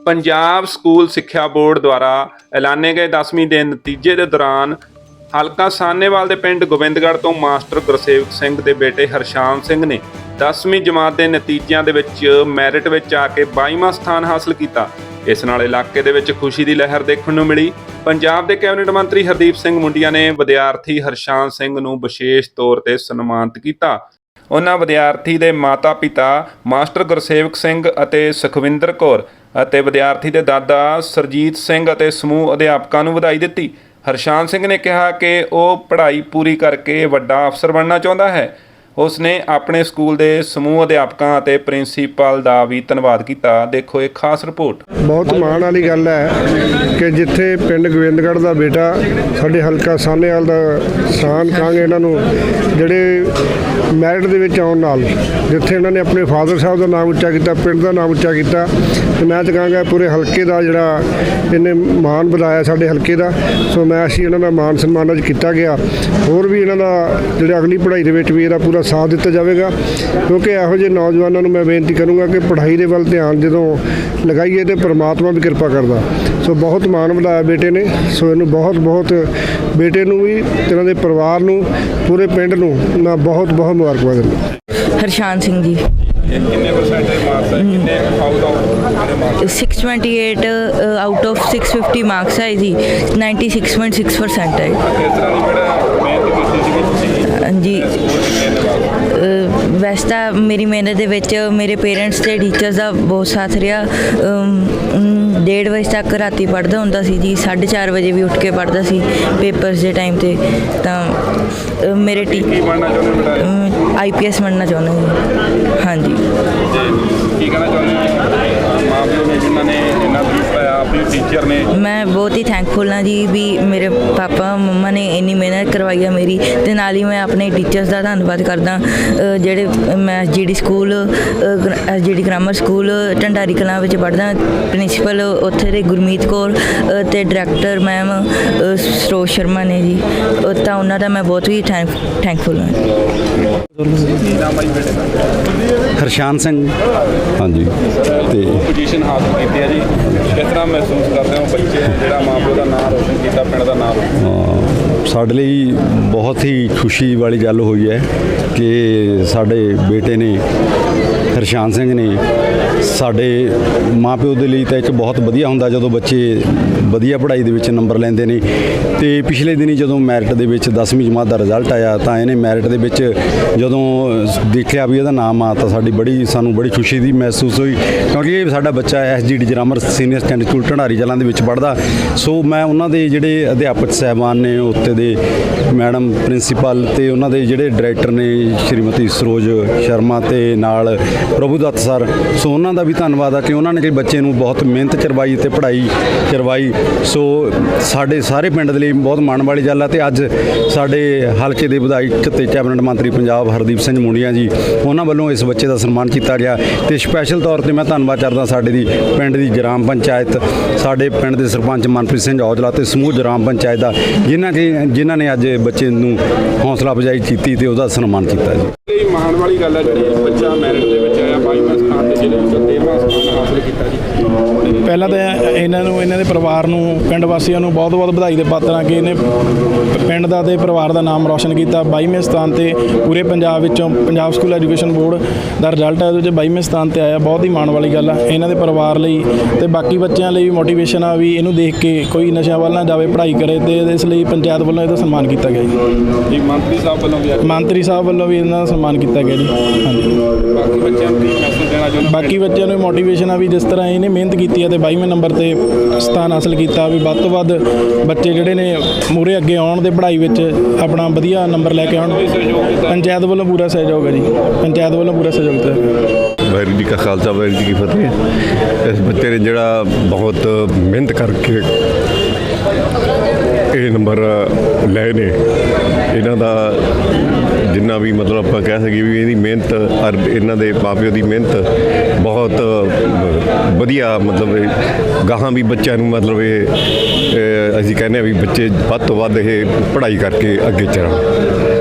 Punjab school ਸਿੱਖਿਆ board ਦੁਆਰਾ ਐਲਾਨੇ ਗਏ 10ਵੀਂ ਦੇ ਨਤੀਜੇ ਦੇ ਦੌਰਾਨ ਹਲਕਾ ਸਾਨੇਵਾਲ ਦੇ ਪਿੰਡ ਗੋਬਿੰਦਗੜ੍ਹ ਤੋਂ ਮਾਸਟਰ ਗੁਰਸੇਵਕ ਸਿੰਘ ਦੇ ਬੇਟੇ ਹਰਸ਼ਾਮ ਸਿੰਘ ਨੇ 10ਵੀਂ ਜਮਾਤ ਦੇ ਨਤੀਜਿਆਂ ਦੇ ਵਿੱਚ ਮੈਰਿਟ ਵਿੱਚ ਆ ਕੇ 22ਵਾਂ ਸਥਾਨ ਹਾਸਲ ਕੀਤਾ। ਇਸ ਨਾਲ ਇਲਾਕੇ ਦੇ ਵਿੱਚ ਖੁਸ਼ੀ ਦੀ ਲਹਿਰ ਦੇਖਣ ਨੂੰ ਮਿਲੀ। ਪੰਜਾਬ ਦੇ ਕੈਬਨਿਟ ਮੰਤਰੀ ਹਰਦੀਪ ਸਿੰਘ ਮੁੰਡੀਆਂ ਨੇ ਵਿਦਿਆਰਥੀ ਹਰਸ਼ਾਮ ਸਿੰਘ ਨੂੰ ਵਿਸ਼ੇਸ਼ ਤੌਰ ਤੇ ਸਨਮਾਨਿਤ ਕੀਤਾ। ਉਹਨਾਂ ਵਿਦਿਆਰਥੀ ਦੇ ਮਾਤਾ-ਪਿਤਾ, ਮਾਸਟਰ ਗੁਰਸੇਵਕ ਸਿੰਘ ਅਤੇ ਸੁਖਵਿੰਦਰ ਕੌਰ ਅਤੇ ਵਿਦਿਆਰਥੀ ਦੇ ਦਾਦਾ ਸਰਜੀਤ ਸਿੰਘ ਅਤੇ ਸਮੂਹ ਅਧਿਆਪਕਾਂ ਨੂੰ ਵਧਾਈ ਦਿੱਤੀ। ਹਰਸ਼ਾਨ ਸਿੰਘ ਨੇ ਕਿਹਾ ਕਿ ਉਹ ਪੜ੍ਹਾਈ ਪੂਰੀ ਕਰਕੇ ਵੱਡਾ ਅਫਸਰ ਬਣਨਾ ਚਾਹੁੰਦਾ ਹੈ। ਉਸ ਨੇ ਆਪਣੇ ਸਕੂਲ ਦੇ ਸਮੂਹ ਅਧਿਆਪਕਾਂ ਅਤੇ ਪ੍ਰਿੰਸੀਪਲ ਦਾ ਵੀ ਧੰਨਵਾਦ ਕੀਤਾ। ਦੇਖੋ ਇੱਕ ਖਾਸ ਰਿਪੋਰਟ। ਬਹੁਤ ਮਾਣ ਵਾਲੀ ਗੱਲ ਹੈ ਕਿ ਜਿੱਥੇ ਪਿੰਡ ਗੋਬਿੰਦਗੜ੍ਹ ਦਾ ਬੇਟਾ ਸਾਡੇ ਹਲਕਾ ਸਾਹਨੇਵਾਲ ਦਾ ਸਾਨ ਕਾਂਗੇ ਇਹਨਾਂ ਨੂੰ ਜਿਹੜੇ ਮੈਰਿਟ ਦੇ ਵਿੱਚ ਆਉਣ ਨਾਲ, ਜਿੱਥੇ ਇਹਨਾਂ ਨੇ ਆਪਣੇ ਫਾਦਰ ਸਾਹਿਬ ਦਾ ਨਾਮ ਉੱਚਾ ਕੀਤਾ, ਪਿੰਡ ਦਾ ਨਾਮ ਉੱਚਾ ਕੀਤਾ, ਤੇ ਮੈਂ ਤਾਂ ਕਹਾਂਗਾ ਪੂਰੇ ਹਲਕੇ ਦਾ ਜਿਹੜਾ ਇਹਨੇ ਮਾਣ ਵਧਾਇਆ ਸਾਡੇ ਹਲਕੇ ਦਾ, ਸੋ ਮੈਂ ਅਸੀਂ ਇਹਨਾਂ ਦਾ ਮਾਣ ਸਨਮਾਨ ਅੱਜ ਕੀਤਾ ਗਿਆ। ਹੋਰ ਵੀ ਇਹਨਾਂ ਦਾ ਜਿਹੜੇ ਅਗਲੀ ਪੜ੍ਹਾਈ ਦੇ ਵਿੱਚ ਵੀ ਇਹਦਾ ਪੂਰਾ ਸਾਥ ਦਿੱਤਾ ਜਾਵੇਗਾ। ਕਿਉਂਕਿ ਇਹੋ ਜਿਹੇ ਨੌਜਵਾਨਾਂ ਨੂੰ ਮੈਂ ਬੇਨਤੀ ਕਰੂੰਗਾ ਕਿ ਪੜ੍ਹਾਈ ਦੇ ਵੱਲ ਧਿਆਨ ਜਦੋਂ ਲਗਾਈਏ ਤੇ ਪ੍ਰਮਾਤਮਾ ਵੀ ਕਿਰਪਾ ਕਰਦਾ। ਸੋ ਬਹੁਤ ਮਾਣ ਵਧਾਇਆ ਬੇਟੇ ਨੇ। ਸੋ ਇਹਨੂੰ ਬਹੁਤ ਬਹੁਤ ਬੇਟੇ ਨੂੰ ਵੀ ਇਹਨਾਂ ਦੇ ਪਰਿਵਾਰ ਨੂੰ ਪੂਰੇ ਪਿੰਡ ਨੂੰ ਮੈਂ ਬਹੁਤ ਬਹੁਤ ਮੁਬਾਰਕਬਾਦ ਦਿੰਦਾ। ਹਰਸ਼ਾਨ ਸਿੰਘ ਜੀ। ਕਿੰਨੇ ਪਰਸੈਂਟੇਜ ਮਾਰਕਸ ਹੈ ਕਿੰਨੇ out of marks 628 out of 650 marks ਹੈ ਜੀ 96.6% ਹੈ ਇਸ ਤਰ੍ਹਾਂ ਦੀ ਬੜਾ ਮਿਹਨਤ ਕੀਤੀ ਸੀ ਤੁਸੀਂ ਹਾਂਜੀ। ਅਹ ਵੈਸੇ ਤਾਂ ਮੇਰੀ ਮਿਹਨਤ ਦੇ ਵਿੱਚ ਮੇਰੇ ਪੇਰੈਂਟਸ ਤੇ ਟੀਚਰਸ ਦਾ ਬਹੁਤ ਸਾਥ ਰਿਹਾ। ਡੇਢ ਵਜੇ ਤੱਕ ਰਾਤੀ ਪੜ੍ਹਦਾ ਹੁੰਦਾ ਸੀ ਜੀ 4:30 ਵਜੇ ਵੀ ਉੱਠ ਕੇ ਪੜ੍ਹਦਾ ਸੀ ਪੇਪਰਸ ਦੇ ਟਾਈਮ ਤੇ। ਤਾਂ ਮੇਰੇ ਟੀ ਬਣਨਾ ਚਾਹੁੰਦੇ ਹੋ ਆਈਪੀਐਸ ਬਣਨਾ ਚਾਹੁੰਦਾ ਜੀ। ਹਾਂਜੀ। ਕੀ ਕਹਿਣਾ ਚਾਹੁੰਦੇ ਹੋ ਮਾਂ ਪਿਓ ਨੇ ਜਿਨ੍ਹਾਂ ਨੇ ਇੰਨਾ ਵੀ ਪੜਾਇਆ ਆਪਣੀ ਟੀਚਰ ਨੇ ਮੈਂ ਬਹੁਤ ਹੀ ਥੈਂਕਫੁਲ ਹਾਂ ਜੀ ਵੀ ਮੇਰੇ ਪਾਪਾ ਮੰਮਾ ਨੇ ਇੰਨੀ ਮਿਹਨਤ ਕਰਵਾਈ ਆ ਮੇਰੀ ਤੇ ਨਾਲ ਹੀ ਮੈਂ ਆਪਣੇ ਟੀਚਰਸ ਦਾ ਧੰਨਵਾਦ ਕਰਦਾ ਜਿਹੜੇ ਮੈਂ GD school GD grammar school Dhandari Kalan ਵਿੱਚ ਪੜ੍ਹਦਾ ਪ੍ਰਿੰਸੀਪਲ ਉੱਥੇ ਦੇ ਗੁਰਮੀਤ ਕੌਰ ਤੇ ਡਾਇਰੈਕਟਰ ਮੈਮ ਸਰੋਜ ਸ਼ਰਮਾ ਨੇ ਜੀ। ਤਾਂ ਉਹਨਾਂ ਦਾ ਮੈਂ ਬਹੁਤ ਹੀ ਥੈਂਕ ਥੈਂਕਫੁਲ ਹਾਂ। ਹਰਸ਼ਾਨ ਸਿੰਘ। ਹਾਂਜੀ। ਤੇ ਪੋਜੀਸ਼ਨ ਹਾਸਲ ਕੀਤੀ ਹੈ ਜੀ। ਕਿਸ ਤਰ੍ਹਾਂ ਮਹਿਸੂਸ ਕਰਦੇ ਹੋ ਬੱਚੇ ਜਿਹੜਾ ਮਾਂ ਪਿਓ ਦਾ ਨਾਮ ਰੋਸ਼ਨ ਕੀਤਾ, ਪਿੰਡ ਦਾ ਨਾਮ ਸਾਡੇ ਲਈ ਬਹੁਤ ਹੀ ਖੁਸ਼ੀ ਵਾਲੀ ਗੱਲ ਹੋਈ ਹੈ ਕਿ ਸਾਡੇ ਬੇਟੇ ਨੇ, ਹਰਸ਼ਾਨ ਸਿੰਘ ਨੇ ਸਾਡੇ ਮਾਪਿਓ ਦੇ ਲਈ ਤਾਂ ਇੱਕ ਬਹੁਤ ਵਧੀਆ ਹੁੰਦਾ ਜਦੋਂ ਬੱਚੇ ਵਧੀਆ ਪੜ੍ਹਾਈ ਦੇ ਵਿੱਚ ਨੰਬਰ ਲੈਂਦੇ ਨੇ। ਤੇ ਪਿਛਲੇ ਦਿਨੀ ਜਦੋਂ ਮੈਰਿਟ ਦੇ ਵਿੱਚ 10ਵੀਂ ਜਮਾਤ ਦਾ ਰਿਜ਼ਲਟ ਆਇਆ ਤਾਂ ਇਹਨੇ ਮੈਰਿਟ ਦੇ ਵਿੱਚ ਜਦੋਂ ਦੇਖਿਆ ਵੀ ਇਹਦਾ ਨਾਮ ਆ ਤਾਂ ਸਾਡੀ ਬੜੀ, ਸਾਨੂੰ ਬੜੀ ਖੁਸ਼ੀ ਦੀ ਮਹਿਸੂਸ ਹੋਈ ਕਿਉਂਕਿ ਇਹ ਸਾਡਾ ਬੱਚਾ SGD grammar senior secondary school Dhandari ਜਲਾਂ ਦੇ ਵਿੱਚ ਪੜ੍ਹਦਾ। ਸੋ ਮੈਂ ਉਹਨਾਂ ਦੇ ਜਿਹੜੇ ਅਧਿਆਪਕ ਸਹਿਬਾਨ ਨੇ ਉੱਤੇ ਦੇ ਮੈਡਮ, ਪ੍ਰਿੰਸੀਪਲ ਤੇ ਉਹਨਾਂ ਦੇ ਜਿਹੜੇ ਡਾਇਰੈਕਟਰ ਨੇ, ਸ਼੍ਰੀਮਤੀ ਸਰੋਜ ਸ਼ਰਮਾ ਤੇ ਨਾਲ ਪ੍ਰਭੂ ਦੱਤ ਸਰ। ਸੋ ਉਹਨਾਂ ਦਾ ਵੀ ਧੰਨਵਾਦ ਆ ਕਿ ਉਹਨਾਂ ਨੇ ਕਿ ਬੱਚੇ ਨੂੰ ਬਹੁਤ ਮਿਹਨਤ ਕਰਵਾਈ ਤੇ ਪੜ੍ਹਾਈ ਕਰਵਾਈ। ਸੋ ਸਾਡੇ ਸਾਰੇ ਪਿੰਡ ਦੇ ਲਈ ਬਹੁਤ ਮਾਣ ਵਾਲੀ ਗੱਲ ਆ ਤੇ ਅੱਜ ਸਾਡੇ ਹਲਕੇ ਦੇ ਵਿਧਾਇਕ ਤੇ ਕੈਬਨਿਟ ਮੰਤਰੀ ਪੰਜਾਬ ਹਰਦੀਪ ਸਿੰਘ ਮੁੰਡੀਆਂ ਜੀ, ਉਹਨਾਂ ਵੱਲੋਂ ਇਸ ਬੱਚੇ ਦਾ ਸਨਮਾਨ ਕੀਤਾ ਗਿਆ ਤੇ ਸਪੈਸ਼ਲ ਤੌਰ ਤੇ ਮੈਂ ਧੰਨਵਾਦ ਕਰਦਾ ਸਾਡੇ ਦੀ ਪਿੰਡ ਦੀ ਗ੍ਰਾਮ ਪੰਚਾਇਤ, ਸਾਡੇ ਪਿੰਡ ਦੇ ਸਰਪੰਚ ਮਨਪ੍ਰੀਤ ਸਿੰਘ ਔਜਲਾ ਤੇ ਸਮੂਹ ਗ੍ਰਾਮ ਪੰਚਾਇਤ ਦਾ, ਜਿਨ੍ਹਾਂ ਕਿ ਜਿਨ੍ਹਾਂ ਨੇ ਅੱਜ ਬੱਚੇ ਨੂੰ ਹੌਸਲਾ ਅਫਜ਼ਾਈ ਕੀਤੀ ਤੇ ਉਹਦਾ ਸਨਮਾਨ ਕੀਤਾ ਜੀ। ਮਾਣ ਵਾਲੀ ਗੱਲ ਹੈ ਜਿਹੜੀ ਬੱਚਾ ਮੈਰਿਟ ਦੇ ਵਿੱਚ ਆਇਆ 22ਵਾਂ ਸਥਾਨ ਜ਼ਿਲ੍ਹੇ ਵਿੱਚ 13ਵਾਂ ਸਥਾਨ ਹਾਸਲ ਕੀਤਾ ਜੀ ਪਹਿਲਾਂ ਤਾਂ ਇਹਨਾਂ ਨੂੰ ਇਹਨਾਂ ਦੇ ਪਰਿਵਾਰ ਨੂੰ ਪਿੰਡ ਵਾਸੀਆਂ ਨੂੰ ਬਹੁਤ-ਬਹੁਤ ਵਧਾਈ ਦੇ ਪਾਤਰ ਹਾਂ ਕਿ ਇਹਨੇ ਪਿੰਡ ਦਾ ਤੇ ਪਰਿਵਾਰ ਦਾ ਨਾਮ ਰੌਸ਼ਨ ਕੀਤਾ। 22ਵੇਂ ਸਥਾਨ ਤੇ ਪੂਰੇ ਪੰਜਾਬ ਵਿੱਚੋਂ ਪੰਜਾਬ ਸਕੂਲ ਐਜੂਕੇਸ਼ਨ ਬੋਰਡ ਦਾ ਰਿਜ਼ਲਟ ਹੈ ਉਹਦੇ 'ਚ 22ਵੇਂ ਸਥਾਨ ਤੇ ਆਇਆ। ਬਹੁਤ ਹੀ ਮਾਣ ਵਾਲੀ ਗੱਲ ਆ। ਇਹਨਾਂ ਦੇ ਪਰਿਵਾਰ ਲਈ ਤੇ ਬਾਕੀ ਬੱਚਿਆਂ ਲਈ ਵੀ ਮੋਟੀਵੇਸ਼ਨ ਆ ਵੀ ਇਹਨੂੰ ਦੇਖ ਕੇ ਕੋਈ ਨਸ਼ਿਆਂ ਵੱਲ ਨਾ ਜਾਵੇ ਪੜ੍ਹਾਈ ਕਰੇ ਤੇ ਇਸ ਲਈ ਪੰਚਾਇਤ ਵੱਲੋਂ ਇਹਦਾ ਸਨਮਾਨ ਕੀਤਾ ਗਿਆ ਜੀ। ਮੰਤਰੀ ਸਾਹਿਬ ਵੱਲੋਂ ਵੀ ਮੰਤਰੀ ਸਾਹਿਬ ਵੱਲੋਂ ਵੀ ਇਹਨਾਂ ਦਾ ਸਨਮਾਨ ਕੀਤਾ ਗਿਆ ਜੀ। ਹਾਂਜੀ। ਬਾਕੀ ਬੱਚਿਆਂ ਨੂੰ ਕੀ ਮੈਸੇਜ ਦੇਣਾ ਚਾਹੁੰਦੇ? ਬਾਕੀ ਬੱਚਿਆਂ ਨੂੰ ਮੋਟੀਵੇਸ਼ਨ ਆ ਵੀ ਜਿਸ ਤਰ੍ਹਾਂ ਇਹਨੇ ਮਿਹਨਤ ਕੀਤੀ ਹੈ ਤੇ 22ਵੇਂ ਨੰਬਰ ਤੇ ਸਥਾਨ ਹਾਸਲ ਕੀਤਾ ਵੀ ਵੱਧ ਤੋਂ ਵੱਧ ਬੱਚੇ ਜਿਹੜੇ ਨੇ ਮੂਰੇ ਅੱਗੇ ਆਉਣ ਦੇ ਪੜ੍ਹਾਈ ਵਿੱਚ ਆਪਣਾ ਵਧੀਆ ਨੰਬਰ ਲੈ ਕੇ ਆਉਣ। ਪੰਚਾਇਤ ਵੱਲੋਂ ਪੂਰਾ ਸਹਿਯੋਗ ਹੈ ਜੀ। ਪੰਚਾਇਤ ਵੱਲੋਂ ਪੂਰਾ ਸਹਿਯੋਗ ਦਿੱਤਾ ਵਾਹਿਗੁਰੂ ਜੀ ਕਾ ਖਾਲਸਾ, ਵਾਹਿਗੁਰੂ ਜੀ ਕੀ ਫਤਿਹ। ਇਸ ਬੱਚੇ ਨੇ ਜਿਹੜਾ ਬਹੁਤ ਮਿਹਨਤ ਕਰਕੇ ਇਹ ਨੰਬਰ ਲਏ ਨੇ। ਇਹਨਾਂ ਦਾ ਜਿੰਨਾ ਵੀ ਮਤਲਬ ਆਪਾਂ ਕਹਿ ਸਕੀਏ ਵੀ ਇਹਦੀ ਮਿਹਨਤ ਔਰ ਇਹਨਾਂ ਦੇ ਮਾਪਿਓ ਦੀ ਮਿਹਨਤ ਬਹੁਤ ਵਧੀਆ ਮਤਲਬ ਇਹ ਗਾਹਾਂ ਵੀ ਬੱਚਿਆਂ ਨੂੰ ਮਤਲਬ ਇਹ ਅਸੀਂ ਕਹਿੰਦੇ ਆ ਵੀ ਬੱਚੇ ਵੱਧ ਤੋਂ ਵੱਧ ਇਹ ਪੜ੍ਹਾਈ ਕਰਕੇ ਅੱਗੇ ਚੱਲਣ।